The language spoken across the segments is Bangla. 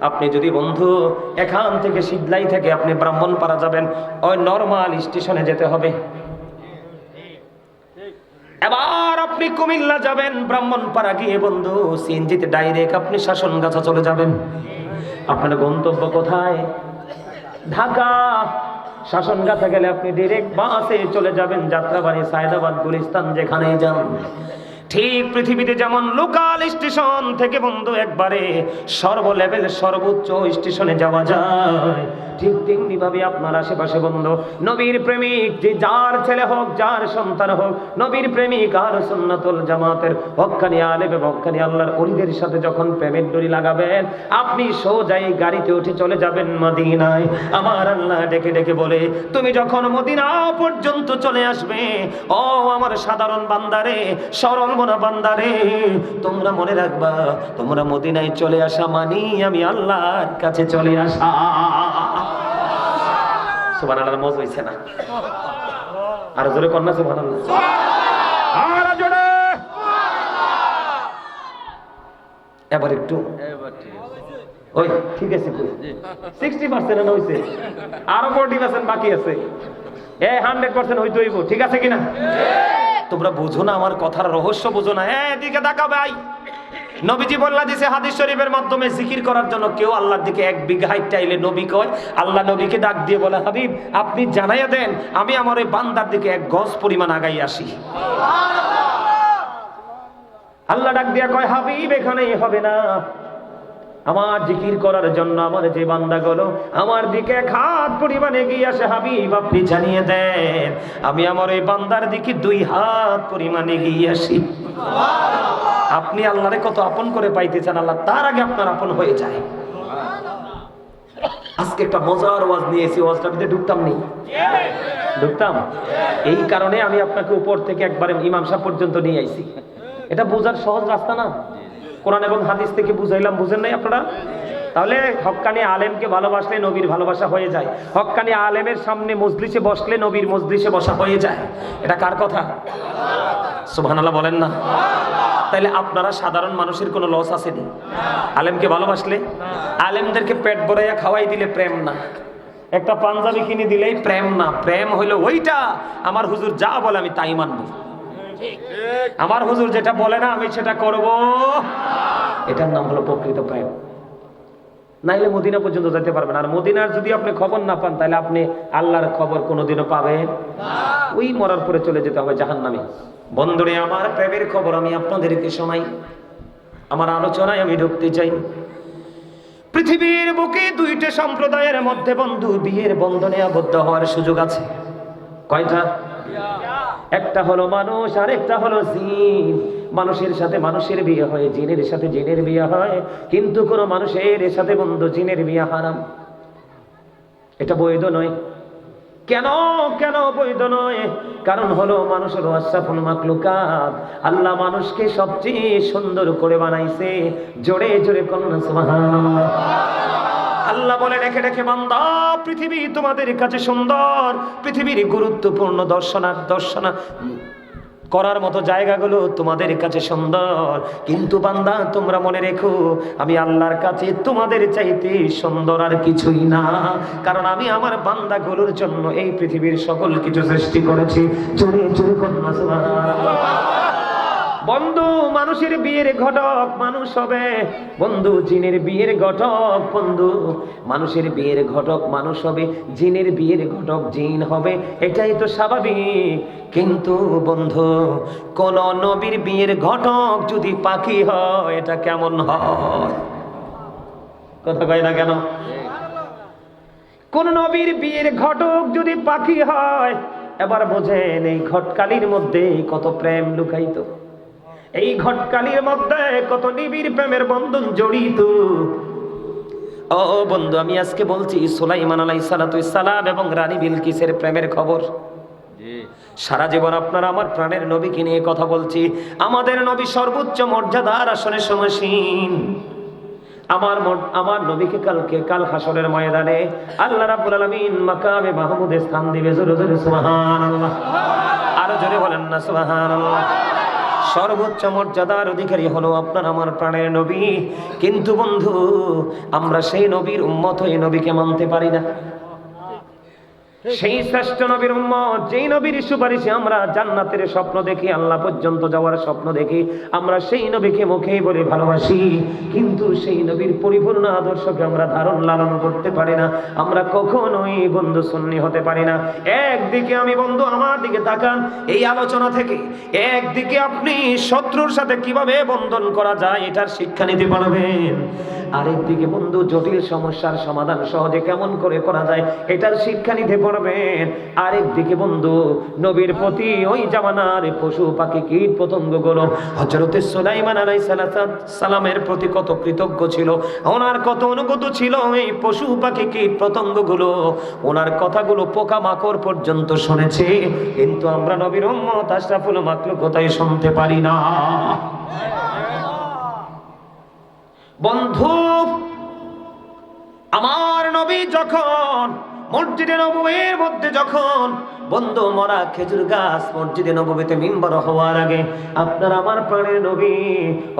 আপনি যদি বন্ধু, এখান থেকে সিদ্ধলাই থেকে আপনি ব্রাহ্মণ পারা যাবেন, ওই নর্মাল স্টেশনে যেতে হবে। এবার আপনি কুমিল্লা যাবেন, ব্রাহ্মণপাড়া গিয়ে বন্ধু, সিএনজিতে ডাইরেক্ট আপনি শাসন গাছা চলে যাবেন। আপনার গন্তব্য কোথায়? ঢাকা। শাসন গাছা গেলে আপনি ডিরেক্ট বাসে চলে যাবেন, যাত্রাবাড়ি, সায়দাবাদ, গুলিস্তান, যেখানেই যান। ঠিক পৃথিবীতে যেমন লোকাল স্টেশন থেকে বন্ধু একবারে সর্ব লেভেল সর্বোচ্চ স্টেশনে যাওয়া যায়, ঠিক তেমনি ভাবে আপনার আশেপাশে বন্ধু, নবীর প্রেমিক যে যার ছেলে হোক, যার সন্তান হোক, নবীর প্রেমিক আর সুন্নাতুল জামাতের হক্কানি আলেম এবং হক্কানি আল্লাহর অলিদের সাথে যখন প্রেমের ডরি লাগাবেন, আপনি সোজাই গাড়িতে উঠে চলে যাবেন মদিনায়। আমার আল্লাহ ডেকে ডেকে বলে, তুমি যখন মদিনা পর্যন্ত চলে আসবে, ও আমার সাধারণ বান্দারে, সরল মনা বান্দারে তোমরা মনে রাখবা তোমরা মদিনায় চলে আসা মানি আমি আল্লাহর কাছে চলে আসা। সুবান আল্লাহ মজ হইছে না। আর জোরে কন্যা সুবান আর জোরে। এবার একটু। ওই ঠিক আছে সিক্সটি পার্সেন্ট হয়েছে আরও ফোরটি পার্সেন্ট বাকি আছে। এ হান্ড্রেড পার্সেন্ট হইতে হইব ঠিক আছে কিনা? তোমরা বুঝো না, আমার কথার রহস্য বুঝো না। হ্যাঁ এদিকে দেখা ভাই। নবীজি বললা দিছে হাদিস শরীফের মাধ্যমে জিকির করার জন্য কেউ আল্লাহর দিকে এক বিঘা চাইলে নবী কয়, আল্লাহ নবীকে ডাক দিয়ে বলে, হাবিব, আপনি জানাইয়া দেন, আমি আমার ওই বান্দার দিকে এক গজ পরিমাণ আগাই আসি। আল্লাহ ডাক দিয়া কয়, হাবিব, এখানেই হবে না। আমার জিকির করার জন্য আমার যে বান্দা গেল আমার দিকে হাত পরিমাণ এগিয়ে আসে হাবিব আপনি জানিয়ে দেন আমি আমার ওই বান্দার দিকে দুই হাত পরিমাণ এগিয়ে আসি। আপনি আল্লাহরে কত আপন করে পাইতে চান আল্লাহ তার আগে আপনার আপন হয়ে যায়। আজকে একটা মজার ওয়াজ নিয়েছি ওয়াজটা ভিতরে ঢুকতাম নেই। ঢুকতাম? এই কারণে আমি আপনাকে উপর থেকে একবার ইমাম সাহেব পর্যন্ত নিয়ে আইছি। এটা বোঝার সহজ রাস্তা না? কোরআন এবং হাদিস থেকে বুঝাইলাম, বুঝেন নাই আপনারা? তাহলে হক্কানি আলেমকে ভালোবাসলে নবীর ভালোবাসা হয়ে যায়। হক্কানি আলেমের সামনে মজলিসে বসলে নবীর মজলিসে বসা হয়ে যায়। এটা কার কথা? সুবহানাল্লাহ বলেন না। তাইলে আপনারা সাধারণ মানুষের কোনো লস আসেনি আলেমকে ভালোবাসলে? আলেমদেরকে পেট ভরাইয়া খাওয়াই দিলে প্রেম না। একটা পাঞ্জাবি কিনে দিলেই প্রেম না। প্রেম হইল ওইটা। আমার হুজুর যা বলে আমি তাই মানবো। আমার হুজুর যেটা বলে না, আমি সেটা করব। এটার নাম হলো প্রকৃত প্রেম। নাইলে মদিনা পর্যন্ত যেতে পারবেন। আর মদিনার যদি আপনি খবর না পান, তাহলে আপনি আল্লাহর খবর কোনোদিনও পাবেন ওই মরার পরে চলে যেতে হবে জাহান নামে বন্ধুরে, আমার প্রেমের খবর আমি আপনাদেরকে শোনাই। আমার আলোচনায় আমি ঢুকতে চাই। পৃথিবীর বুকে দুইটা সম্প্রদায়ের মধ্যে বন্ধু বিয়ের বন্ধনে আবদ্ধ হওয়ার সুযোগ আছে। কয়টা? একটা হলো মানুষ আর একটা হলো জিন। মানুষের সাথে মানুষের বিয়ে হয়, জিনের সাথে জিনের বিয়ে হয়। কিন্তু কোনো মানুষের সাথে বন্ধু জিনের বিয়ে হারাম এটা বৈধ নয়। কেন? কেন বৈধ নয়? কারণ হলো মানুষের আশরাফুল মাকলুকাত আল্লাহ মানুষকে সবচেয়ে সুন্দর করে বানাইছে। জোরে জোরে কন্যা আল্লাহ বলে, রেখে রেখে বান্দা, পৃথিবী তোমাদের কাছে সুন্দর। পৃথিবীর গুরুত্বপূর্ণ দর্শনা দর্শনা করার মতো জায়গাগুলো তোমাদের কাছে সুন্দর। কিন্তু বান্দা, তোমরা মনে রেখো, আমি আল্লাহর কাছে তোমাদের চাইতে সুন্দর আর কিছুই না। কারণ আমি আমার বান্দাগুলোর জন্য এই পৃথিবীর সকল কিছু সৃষ্টি করেছি। চুরি চুরি কন্যা বন্ধু, মানুষের বিয়ের ঘটক মানুষ হবে। বন্ধু, জিনের বিয়ের ঘটক বন্ধু। মানুষের বিয়ের ঘটক মানুষ হবে, জিনের বিয়ের ঘটক জিন হবে। এটাই তো স্বাভাবিক। কিন্তু বন্ধু, কোন নবীর বিয়ের ঘটক যদি পাখি হয়, এটা কেমন হয়? কথা কয় না কেন? কোন নবীর বিয়ের ঘটক যদি পাখি হয়, এবার বোঝেন এই ঘটকালির মধ্যে কত প্রেম লুকাইত এই ঘটকালির মধ্যে কত নিবিড় প্রেমের বন্ধন জড়িত। ও বন্ধু আমি আজকে বলছি সুলাইমান আলাই সালাম এবং রানী বিলকিসের প্রেমের খবর। সারা জীবন আপনারা আমার প্রাণের নবীকে নিয়ে কথা বলছি। আমাদের নবী সর্বোচ্চ মর্যাদার আসনে সমসীন। আমার আমার নবীকে কালকে কাল হাসরের ময়দানে আল্লাহ রাব্বুল আলামিন মাকামে মাহমুদে স্থান দিবে। জোরে জোরে সুবহানাল্লাহ। আরও জোরে বলেন না সুবহানাল্লাহ। সর্বোচ্চ মর্যাদার অধিকারী হলো আপনার আমার প্রাণের নবী। কিন্তু বন্ধু, আমরা সেই নবীর উম্মত এই নবীকে মানতে পারি না। সেই শ্রেষ্ঠ নবীর উম্মত যেই নবীর সুপারিশে আমরা জান্নাতের স্বপ্ন দেখি আল্লাহ পর্যন্ত যাওয়ার স্বপ্ন দেখি আমরা সেই নবীকে মুখেই বলে ভালোবাসি। কিন্তু সেই নবীর পরিপূর্ণ আদর্শকে আমরা ধারণ লালন করতে পারি না। আমরা কখনোই বন্ধু সুন্নি হতে পারি না। একদিকে আমি বন্ধু আমার দিকে তাকান। এই আলোচনা থেকে একদিকে আপনি শত্রুর সাথে কীভাবে বন্ধন করা যায় এটার শিক্ষা নিতে পারবেন আরেকদিকে, বন্ধু, জটিল সমস্যার সমাধান সহজে কেমন করে করা যায় এটার শিক্ষা নিতে পারবেন। আরেকদিকে, বন্ধু, নবীর প্রতি ওই জামানার পশু পাখি কীট পতঙ্গগুলো হজরতে সুলাইমান আলাই সালামের প্রতি কত কৃতজ্ঞ ছিল, ওনার কত অনুগত ছিল এই পশু পাখি কীট পতঙ্গগুলো ওনার কথাগুলো পোকা মাকড় পর্যন্ত শুনেছে, কিন্তু আমরা নবীর উম্মত আশরাফুল মাকলুক কোথায় শুনতে পারি না। বন্ধু আমার নবী যখন মসজিদে নবীর মধ্যে যখন বন্ধু মরা খেজুর গাছ মসজিদে নবীতে মিম্বর হওয়ার আগে আপনার আমার প্রাণের নবী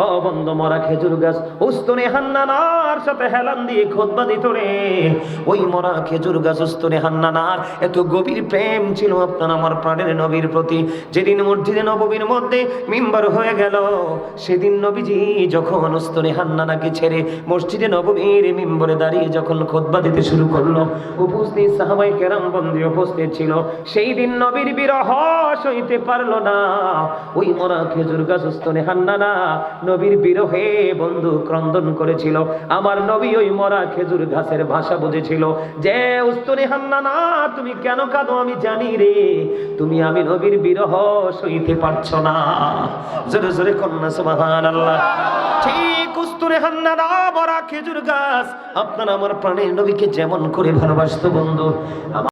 ও বন্ধু মরা খেজুর গাছ উস্তনে হান্নানার সাথে হেলান দিয়ে খোদবা দিত রে। ওই মরা খেজুর গাছ উস্তনে হান্নানার, এত গভীর প্রেম ছিল আপনার আমার প্রাণের নবীর প্রতি। যেদিন মসজিদে নবীর মধ্যে মিম্বর হয়ে গেল, সেদিন নবীজি যখন উস্তনে হান্নানাকে ছেড়ে মসজিদে নবীর মিম্বরে দাঁড়িয়ে যখন খোদবা দিতে শুরু করল, উপস্থিত সাহাবাই কেরাম বন্দী উপস্থিত ছিল। সেই দিন নবীর বিরহ সইতে পারল না। ওই মরা খেজুর গাছ উস্তনে হান্নানা নবীর বিরহে বন্ধু ক্রন্দন করেছিল। আমার নবী ওই মরা খেজুর গাছের ভাষা বুঝেছিল যে উস্তনে হান্নানা তুমি কেন কাঁদো? আমি জানি রে। তুমি আমি নবীর বিরহ সইতে পারছ না। জোরে জোরে কন্যা সুবহান আল্লাহ ঠিক উস্তুরে হান্নানা মরা খেজুর গাছ আপনার আমার প্রাণের নবীকে যেমন করে ভালোবাসতো বন্ধু